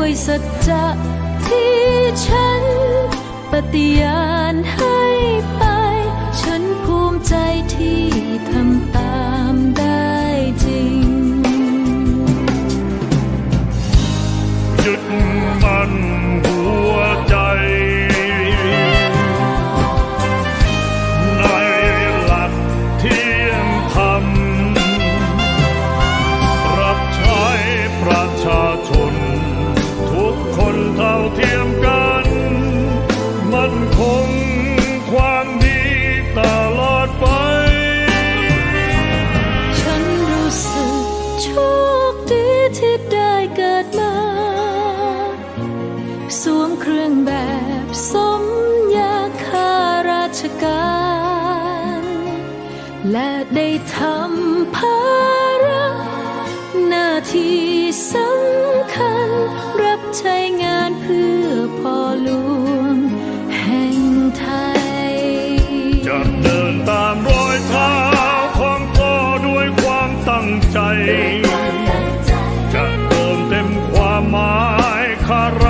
ด้วยสัจจะที่ฉัน ปฏิญาณให้ไป ฉันภูมิใจที่ทำ สวมเครื่องแบบสมยาคาราชการ และได้ทำภาระหน้าที่สำคัญ รับใช้งานเพื่อพ่อหลวงแห่งไทย จะเดินตามรอยเท้าของพ่อด้วยความตั้งใจ จะเติมเต็มความหมายข้ารา